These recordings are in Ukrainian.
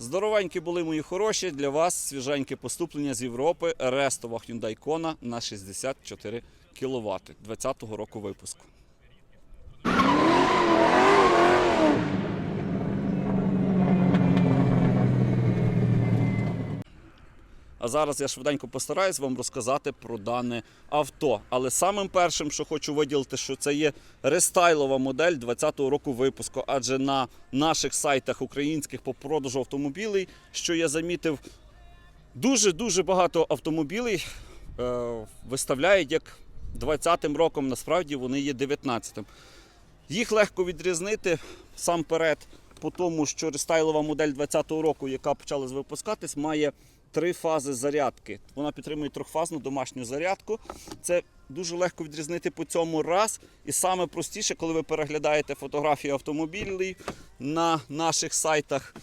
Здоровенькі були мої хороші. Для вас свіженьке поступлення з Європи. Рестова Hyundai Kona на 64 кВт 20-го року випуску. Зараз я швиденько постараюсь вам розказати про дане авто. Але самим першим, що хочу виділити, що це є рестайлова модель 20-го року випуску. Адже на наших сайтах українських по продажу автомобілей, що я замітив, дуже-дуже багато автомобілей е, виставляють як 20-м роком, насправді вони є 19-м. Їх легко відрізнити сам перед по тому, що рестайлова модель 20-го року, яка почала випускатись, має три фази зарядки. Вона підтримує трьохфазну домашню зарядку. Це дуже легко відрізнити по цьому раз. І саме простіше, коли ви переглядаєте фотографії автомобілів на наших сайтах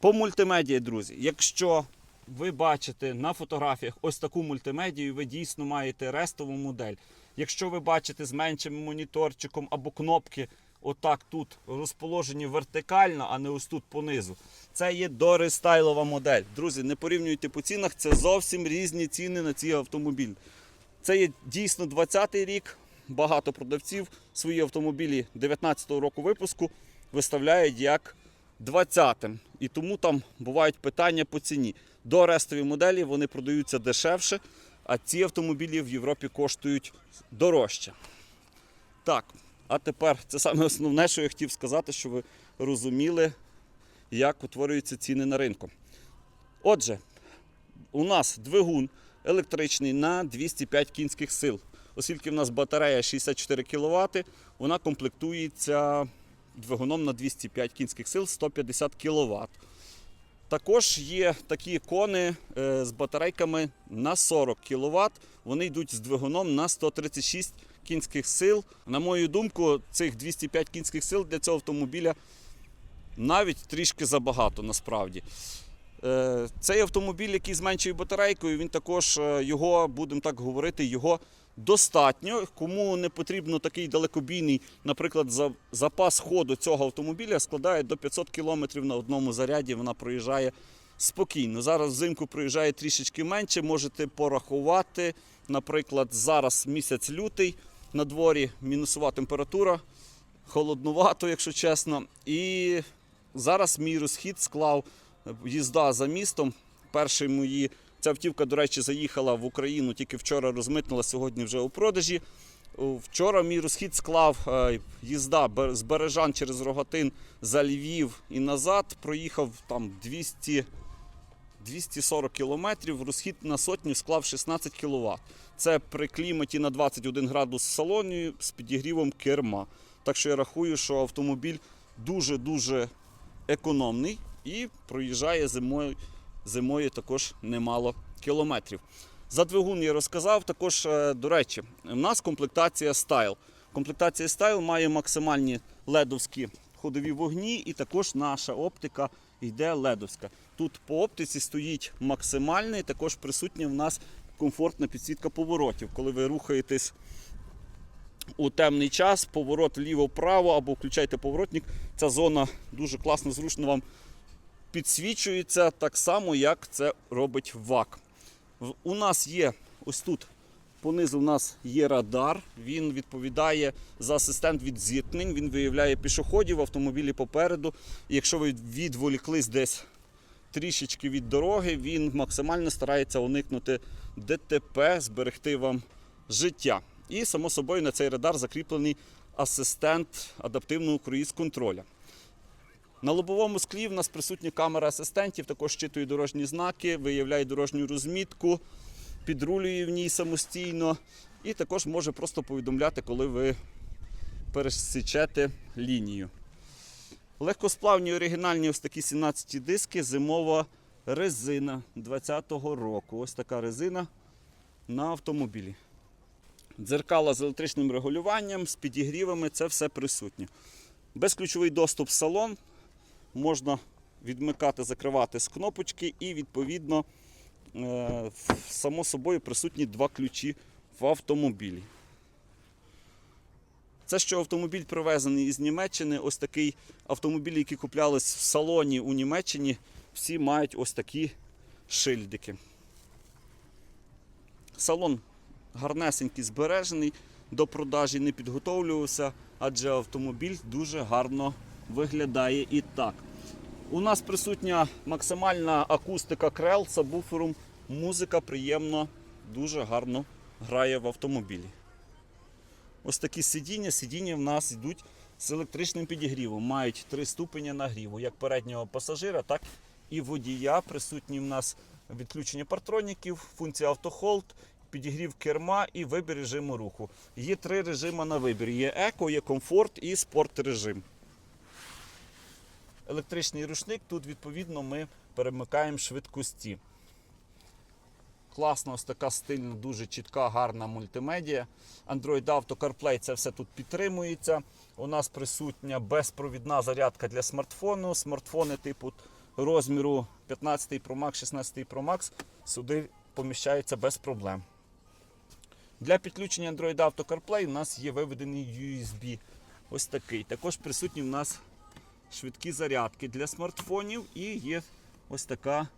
по мультимедії, друзі. Якщо ви бачите на фотографіях ось таку мультимедію, ви дійсно маєте рестову модель. Якщо ви бачите з меншим моніторчиком або кнопки, отак тут розположені вертикально, а не ось тут понизу, це є дорестайлова модель. Друзі, не порівнюйте по цінах, це зовсім різні ціни на ці автомобілі. Це є дійсно 20-й рік. Багато продавців свої автомобілі 19-го року випуску виставляють як 20-м. І тому там бувають питання по ціні. До рестові моделі вони продаються дешевше, а ці автомобілі в Європі коштують дорожче. Так, а тепер це саме основне, що я хотів сказати, щоб ви розуміли, як утворюються ціни на ринку. Отже, у нас двигун електричний на 205 кінських сил. Оскільки в нас батарея 64 кВт, вона комплектується двигуном на 205 кінських сил 150 кВт. Також є такі кони е, з батарейками на 40 кВт. Вони йдуть з двигуном на 136 кінських сил. На мою думку, цих 205 кінських сил для цього автомобіля навіть трішки забагато насправді. Е, Цей автомобіль, який з меншою батарейкою, він також е, його, будемо так говорити, його достатньо. Кому не потрібно такий далекобійний, наприклад, запас ходу цього автомобіля складає до 500 км на одному заряді. Вона проїжджає спокійно. Зараз взимку проїжджає трішечки менше. Можете порахувати. Наприклад, зараз місяць лютий на дворі мінусова температура, холоднувато, якщо чесно. І зараз мій розхід склав їзда за містом. Перший мої ця автівка, до речі, заїхала в Україну тільки вчора розмитнула, сьогодні вже у продажі. Вчора мій розхід склав е, їзда з Бережан через Рогатин за Львів і назад. Проїхав там 200, 240 кілометрів. Розхід на сотню склав 16 кВт. Це при кліматі на 21 градус в салоні з підігрівом керма. Так що я рахую, що автомобіль дуже-дуже економний і проїжджає зимою, зимою також немало кілометрів. За двигун я розказав. Також, е, до речі, в нас комплектація Style. Комплектація Style має максимальні ледовські ходові вогні, і також наша оптика йде ледовська. Тут по оптиці стоїть максимальний, також присутня в нас комфортна підсвітка поворотів. Коли ви рухаєтесь у темний час, поворот вліво-вправо або включайте поворотник, ця зона дуже класно, зручно вам підсвічується так само, як це робить ВАК. У нас є ось тут понизу у нас є радар. Він відповідає за асистент від зіткнень. Він виявляє пішоходів, автомобілі попереду. І якщо ви відволіклись десь трішечки від дороги, він максимально старається уникнути ДТП, зберегти вам життя. І, само собою, на цей радар закріплений асистент адаптивного круїз контроля. На лобовому склі в нас присутня камера асистентів, також щитує дорожні знаки, виявляє дорожню розмітку, підрулює в ній самостійно і також може просто повідомляти, коли ви пересічете лінію. Легкосплавні оригінальні ось такі 17 диски, зимова резина 20-го року. Ось така резина на автомобілі. Дзеркала з електричним регулюванням, з підігрівами, це все присутнє. Безключовий доступ в салон, можна відмикати, закривати з кнопочки, і відповідно, е, само собою присутні два ключі в автомобілі. Це що автомобіль привезений із Німеччини. Ось такий автомобіль, який куплялись в салоні у Німеччині, всі мають ось такі шильдики. Салон гарнесенький збережений, до продажі не підготовлювався, адже автомобіль дуже гарно виглядає і так. У нас присутня максимальна акустика крел сабвуфером. Музика приємно, дуже гарно грає в автомобілі. Ось такі сидіння. Сидіння в нас йдуть з електричним підігрівом. Мають три ступені нагріву, як переднього пасажира, так і водія. Присутні в нас відключення партроніків, функція автохолд, підігрів керма і вибір режиму руху. Є три режими на вибір: є еко, є комфорт і спорт режим. Електричний рушник. Тут, відповідно, ми перемикаємо швидкості. Класна ось така стильна, дуже чітка, гарна мультимедія. Android Auto CarPlay це все тут підтримується. У нас присутня безпровідна зарядка для смартфону. Смартфони типу розміру 15 Pro Max, 16 Pro Max сюди поміщаються без проблем. Для підключення Android Auto CarPlay у нас є виведений USB. Ось такий. Також присутні в нас швидкі зарядки для смартфонів і є ось така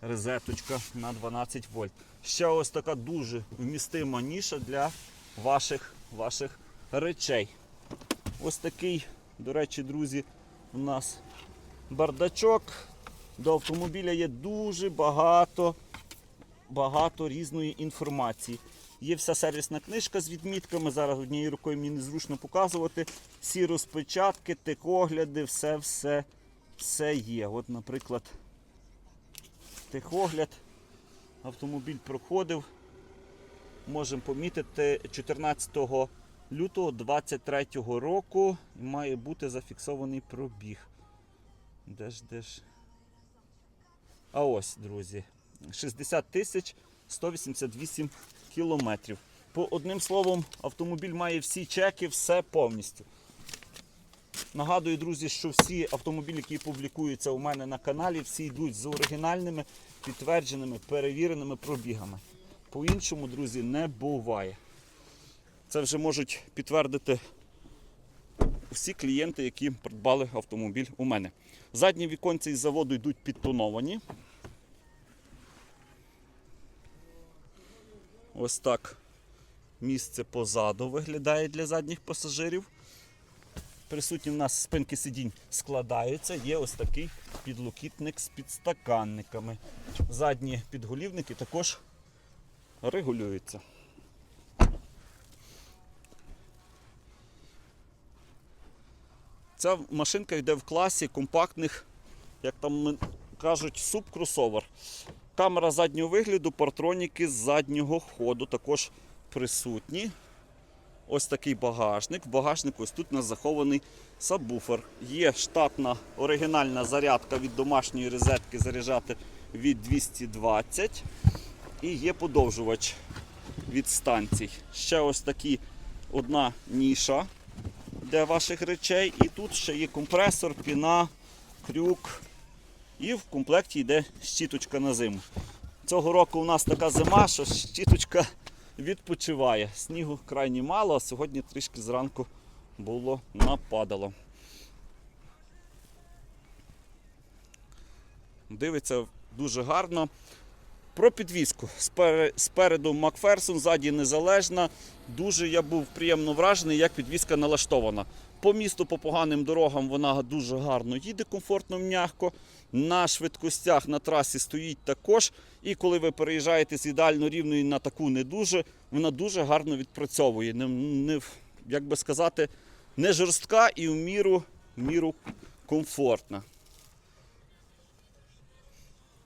розеточка на 12 вольт. Ще ось така дуже вмістима ніша для ваших, ваших речей. Ось такий, до речі, друзі, у нас бардачок. До автомобіля є дуже багато, багато різної інформації. Є вся сервісна книжка з відмітками. Зараз однією рукою мені незручно показувати. Всі розпечатки, техогляди, все, все, все є. От, наприклад, техогляд. Автомобіль проходив. Можемо помітити 14 лютого 23 року має бути зафіксований пробіг. Де ж, де ж? А ось, друзі, 60 тисяч 188 кілометрів. По одним словом, автомобіль має всі чеки, все повністю. Нагадую, друзі, що всі автомобілі, які публікуються у мене на каналі, всі йдуть з оригінальними, підтвердженими, перевіреними пробігами. По-іншому, друзі, не буває. Це вже можуть підтвердити всі клієнти, які придбали автомобіль у мене. Задні віконці із заводу йдуть підтоновані. Ось так місце позаду виглядає для задніх пасажирів. Присутні в нас спинки сидінь складаються. Є ось такий підлокітник з підстаканниками. Задні підголівники також регулюються. Ця машинка йде в класі компактних, як там кажуть, субкросовер. Камера заднього вигляду, партроніки з заднього ходу також присутні. Ось такий багажник. В багажнику ось тут у нас захований сабвуфер. Є штатна оригінальна зарядка від домашньої розетки заряджати від 220. І є подовжувач від станцій. Ще ось такі одна ніша для ваших речей. І тут ще є компресор, піна, крюк. І в комплекті йде щіточка на зиму. Цього року у нас така зима, що щіточка відпочиває. Снігу крайні мало, а сьогодні трішки зранку було нападало. Дивиться дуже гарно. Про підвізку. Спереду Макферсон, ззаді незалежна. Дуже я був приємно вражений, як підвізка налаштована. По місту, по поганим дорогам вона дуже гарно їде, комфортно, м'яко. На швидкостях на трасі стоїть також. І коли ви переїжджаєте з ідеально рівної на таку не дуже, вона дуже гарно відпрацьовує. Не, не, як би сказати, не жорстка і в міру, в міру комфортна.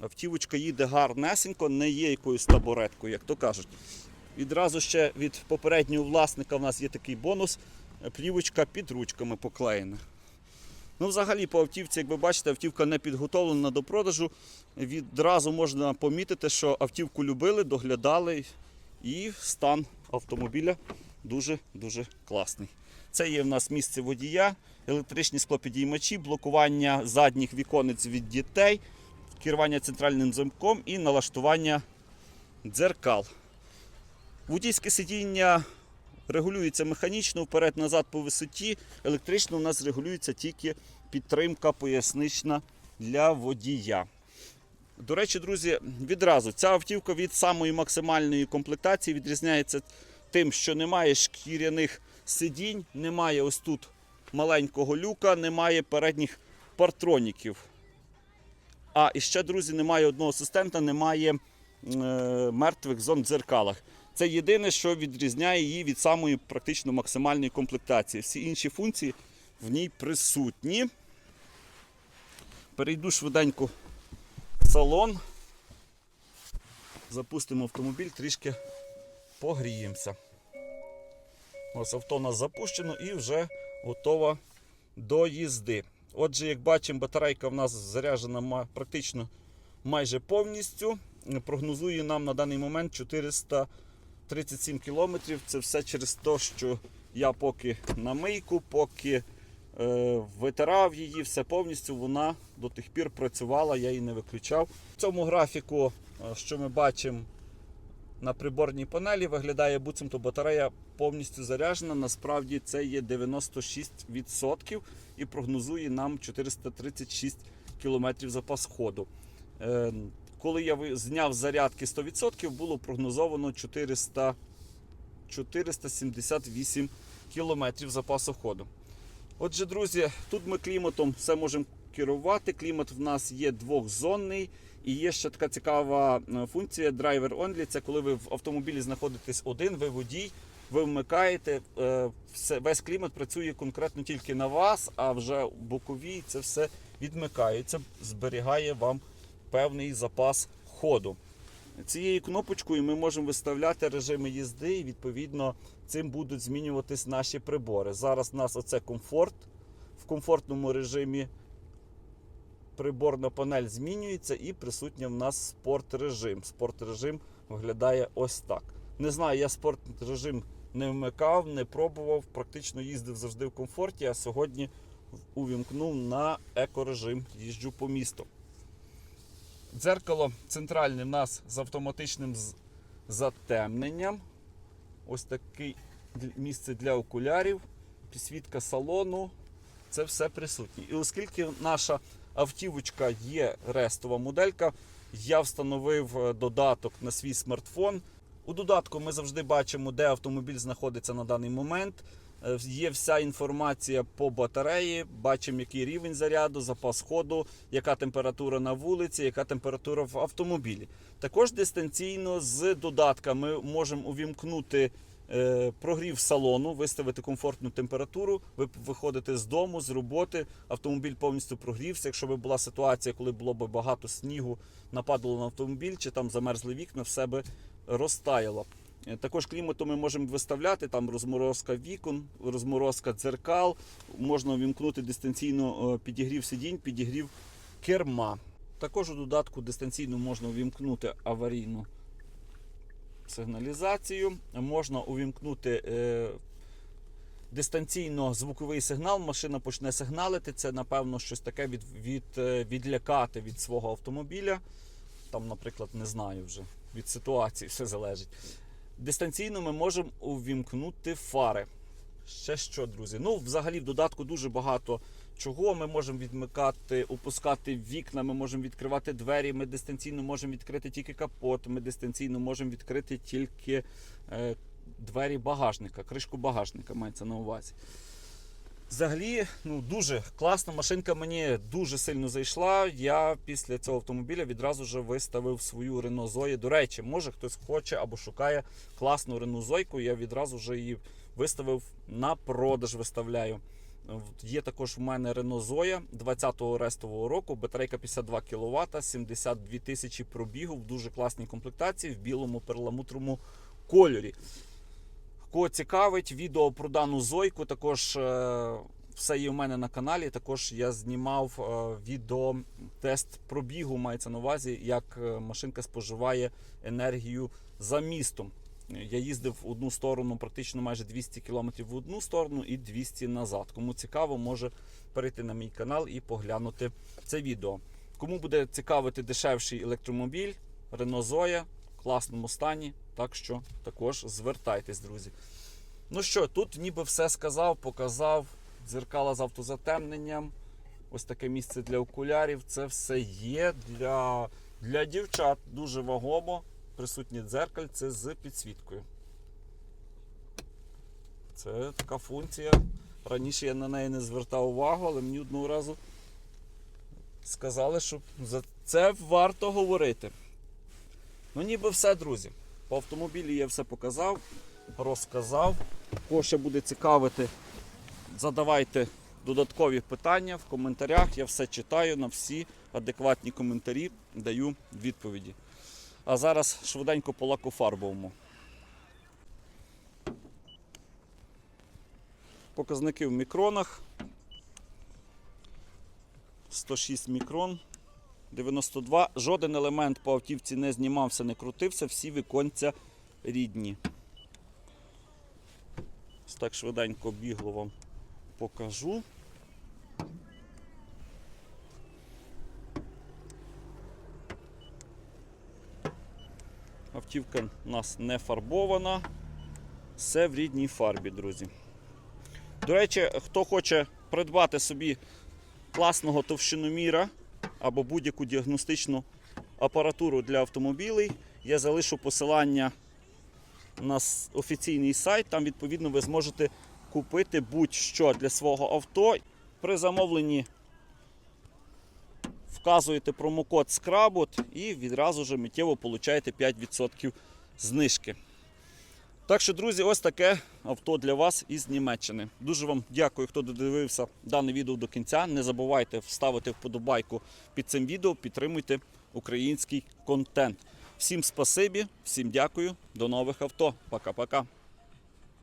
Автівочка їде гарнесенько, не є якоюсь табуреткою, як то кажуть. Відразу ще від попереднього власника в нас є такий бонус. Плівочка під ручками поклеєна. Ну, взагалі, по автівці, як ви бачите, автівка не підготовлена до продажу. Відразу можна помітити, що автівку любили, доглядали, і стан автомобіля дуже-дуже класний. Це є в нас місце водія, електричні склопідіймачі, блокування задніх віконець від дітей, керування центральним замком і налаштування дзеркал. Водійське сидіння регулюється механічно вперед-назад по висоті. Електрично у нас регулюється тільки підтримка пояснична для водія. До речі, друзі, відразу ця автівка від самої максимальної комплектації відрізняється тим, що немає шкіряних сидінь, немає ось тут маленького люка, немає передніх партроніків. А і ще, друзі, немає одного асистента, немає е, мертвих зон в дзеркалах. Це єдине, що відрізняє її від самої практично максимальної комплектації. Всі інші функції в ній присутні. Перейду швиденько в салон. Запустимо автомобіль, трішки погріємося. Ось авто у нас запущено і вже готова до їзди. Отже, як бачимо, батарейка в нас заряджена практично майже повністю. Прогнозує нам на даний момент 437 кілометрів. Це все через те, що я поки на мийку, поки е, витирав її, все повністю вона до тих пір працювала, я її не виключав. В цьому графіку, е, що ми бачимо на приборній панелі, виглядає буцімто батарея повністю заряджена. Насправді це є 96% і прогнозує нам 436 км запас ходу. Е, Коли я зняв зарядки 100%, було прогнозовано 400, 478 км запасу ходу. Отже, друзі, тут ми кліматом все можемо керувати. Клімат в нас є двохзонний. І є ще така цікава е, функція Driver Only. Це коли ви в автомобілі знаходитесь один, ви водій, ви вмикаєте, е, все, весь клімат працює конкретно тільки на вас, а вже боковій це все відмикається, зберігає вам певний запас ходу. Цією кнопочкою ми можемо виставляти режими їзди, і відповідно цим будуть змінюватись наші прибори. Зараз у нас оце комфорт. В комфортному режимі приборна панель змінюється і присутня в нас спорт режим. Спорт режим виглядає ось так. Не знаю, я спорт режим не вмикав, не пробував, практично їздив завжди в комфорті, а сьогодні увімкнув на екорежим, їжджу по місту. Дзеркало центральне в нас з автоматичним затемненням. Ось таке місце для окулярів, підсвітка салону. Це все присутнє. І оскільки наша автівочка є рестова моделька, я встановив е, додаток на свій смартфон. У додатку ми завжди бачимо, де автомобіль знаходиться на даний момент. Е, Є вся інформація по батареї, бачимо, який рівень заряду, запас ходу, яка температура на вулиці, яка температура в автомобілі. Також дистанційно з додатка ми можемо увімкнути е, прогрів салону, виставити комфортну температуру. Ви виходите з дому, з роботи, автомобіль повністю прогрівся. Якщо би була ситуація, коли було б багато снігу, нападало на автомобіль чи там замерзли вікна, все би розтаяло. Е, Також клімату ми можемо виставляти там розморозка вікон, розморозка дзеркал, можна увімкнути дистанційно е, підігрів сидінь, підігрів керма. Також у додатку дистанційно можна увімкнути аварійну сигналізацію, можна увімкнути е, дистанційно звуковий сигнал, машина почне сигналити. Це, напевно, щось таке від, від, е, відлякати від свого автомобіля. Там, наприклад, не знаю вже. Від ситуації все залежить. Дистанційно ми можемо увімкнути фари. Ще що, друзі? Ну, взагалі, в додатку дуже багато чого. Ми можемо відмикати, опускати вікна, ми можемо відкривати двері, ми дистанційно можемо відкрити тільки капот, ми дистанційно можемо відкрити тільки е, двері багажника, кришку багажника мається на увазі. Взагалі, ну дуже класна машинка мені дуже сильно зайшла. Я після цього автомобіля відразу ж виставив свою Renault Zoe. До речі, може хтось хоче або шукає класну Renault Zoe, я відразу ж її виставив на продаж. Виставляю. Є також в мене Renault Zoe 20-го рестового року, батарейка 52 кВт, 72 тисячі пробігу в дуже класній комплектації в білому перламутровому кольорі. Кого цікавить, відео про дану зойку також е, все є у мене на каналі. Також я знімав е, відео тест пробігу, мається на увазі, як е, машинка споживає енергію за містом. Я їздив в одну сторону практично майже 200 км в одну сторону і 200 назад. Кому цікаво, може перейти на мій канал і поглянути це відео. Кому буде цікавити дешевший електромобіль, Renault Zoe класному стані, так що також звертайтесь, друзі. Ну що, тут ніби все сказав, показав. Дзеркала з автозатемненням, Ось таке місце для окулярів. Це все є для, для дівчат. Дуже вагомо. Присутнє дзеркальце з підсвіткою. Це така функція. Раніше я на неї не звертав увагу, але мені одного разу сказали, що за це варто говорити. Ну, ніби все, друзі. По автомобілі я все показав, розказав. Кого ще буде цікавити, задавайте додаткові питання в коментарях. Я все читаю на всі адекватні коментарі, даю відповіді. А зараз швиденько по лакофарбовому. Показники в мікронах. 106 мікрон. 92. Жоден елемент по автівці не знімався, не крутився, всі віконця рідні. Ось так швиденько бігло вам покажу. Автівка у нас не фарбована. Все в рідній фарбі, друзі. До речі, хто хоче придбати собі класного товщиноміра або будь-яку діагностичну апаратуру для автомобілей, я залишу посилання на офіційний сайт. Там, відповідно, ви зможете купити будь-що для свого авто. При замовленні вказуєте промокод SCRABOT і відразу ж миттєво получаєте 5% знижки. Так що, друзі, ось таке авто для вас із Німеччини. Дуже вам дякую, хто додивився дане відео до кінця. Не забувайте вставити вподобайку під цим відео, підтримуйте український контент. Всім спасибі, всім дякую, до нових авто. Пока-пока.